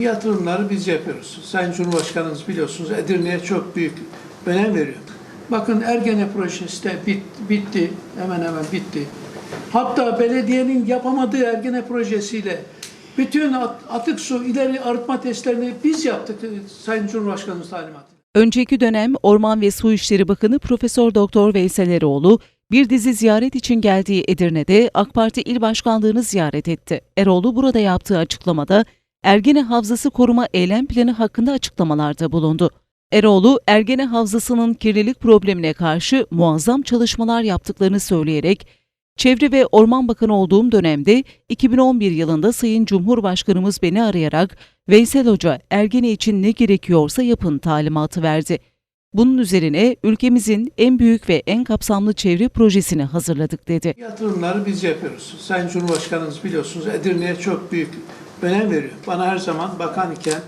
Yatırımları biz yapıyoruz. Sayın Cumhurbaşkanımız biliyorsunuz Edirne'ye çok büyük önem veriyor. Bakın Ergene projesi de bit, bitti, hemen hemen bitti. Hatta belediyenin yapamadığı Ergene projesiyle bütün at- atık su ileri arıtma testlerini biz yaptık e, Sayın Cumhurbaşkanımız talimatıyla. Önceki dönem Orman ve Su İşleri Bakanı Profesör Doktor Veysel Eroğlu bir dizi ziyaret için geldiği Edirne'de AK Parti İl Başkanlığı'nı ziyaret etti. Eroğlu burada yaptığı açıklamada Ergene Havzası Koruma Eylem Planı hakkında açıklamalarda bulundu. Eroğlu, Ergene Havzası'nın kirlilik problemine karşı muazzam çalışmalar yaptıklarını söyleyerek, Çevre ve Orman Bakanı olduğum dönemde 2011 yılında Sayın Cumhurbaşkanımız beni arayarak Veysel Hoca Ergene için ne gerekiyorsa yapın talimatı verdi. Bunun üzerine ülkemizin en büyük ve en kapsamlı çevre projesini hazırladık dedi. Yatırımları biz yapıyoruz. Sayın Cumhurbaşkanımız biliyorsunuz Edirne'ye çok büyük önem veriyor. Bana her zaman bakan iken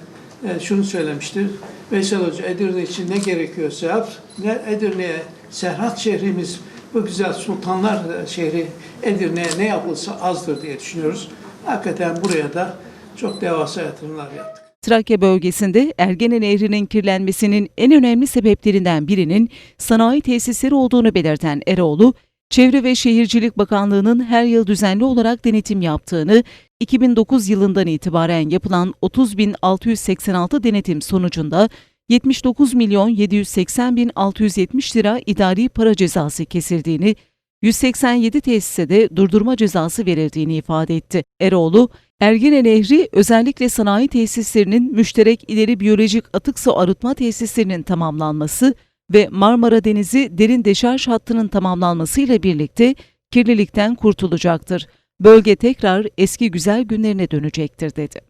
e, şunu söylemiştir. Veysel Hoca Edirne için ne gerekiyorsa yap. Ne Edirne'ye, Serhat şehrimiz, bu güzel sultanlar e, şehri Edirne'ye ne yapılsa azdır diye düşünüyoruz. Hakikaten buraya da çok devasa yatırımlar yaptık. Trakya bölgesinde Ergene Nehri'nin kirlenmesinin en önemli sebeplerinden birinin sanayi tesisleri olduğunu belirten Eroğlu, Çevre ve Şehircilik Bakanlığı'nın her yıl düzenli olarak denetim yaptığını, 2009 yılından itibaren yapılan 30.686 denetim sonucunda 79 milyon 780 bin 670 lira idari para cezası kesildiğini, 187 tesise de durdurma cezası verildiğini ifade etti. Eroğlu, Ergene Nehri özellikle sanayi tesislerinin müşterek ileri biyolojik atık su arıtma tesislerinin tamamlanması ve Marmara Denizi derin deşarj hattının tamamlanmasıyla birlikte kirlilikten kurtulacaktır. Bölge tekrar eski güzel günlerine dönecektir dedi.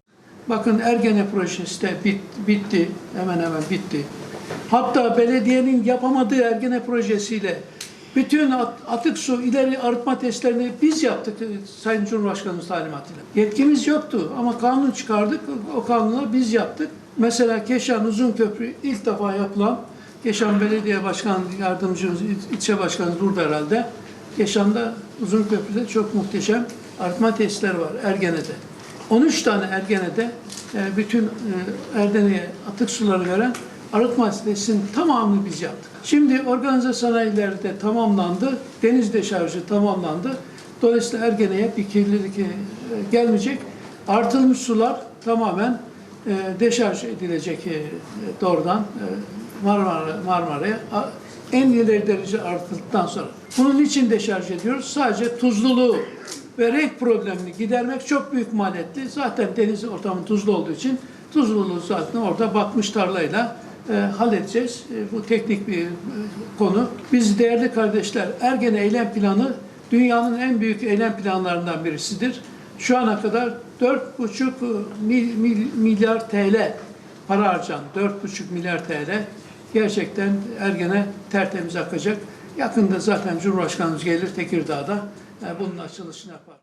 Bakın Ergene projesi de bit, bitti, hemen hemen bitti. Hatta belediyenin yapamadığı Ergene projesiyle bütün at- atık su ileri arıtma testlerini biz yaptık e, Sayın Cumhurbaşkanımız talimatıyla. Yetkimiz yoktu ama kanun çıkardık, o kanunu biz yaptık. Mesela Keşan Uzunköprü ilk defa yapılan, Keşan Belediye Başkan Yardımcımız, il- ilçe başkanımız burada herhalde. Keşan'da Uzunköprü'de çok muhteşem arıtma testleri var Ergene'de. 13 tane Ergene'de e, bütün e, Erdene'ye atık suları veren arıtma tesisinin tamamını biz yaptık. Şimdi organize sanayileri de tamamlandı, deniz deşarjı tamamlandı. Dolayısıyla Ergene'ye bir kirlilik e, gelmeyecek. Artılmış sular tamamen e, deşarj edilecek e, doğrudan e, Marmara, Marmara'ya en ileri derece arttıktan sonra. Bunun için deşarj ediyoruz. Sadece tuzluluğu ve renk problemini gidermek çok büyük maliyetli. Zaten deniz ortamı tuzlu olduğu için tuzluluğu zaten orada batmış tarlayla e, halledeceğiz. E, bu teknik bir e, konu. Biz değerli kardeşler Ergene Eylem Planı dünyanın en büyük eylem planlarından birisidir. Şu ana kadar 4,5 mil- mil- milyar TL para harcandı. 4,5 milyar TL gerçekten Ergene tertemiz akacak. Yakında zaten Cumhurbaşkanımız gelir Tekirdağ'da e, bunun açılışını yapar.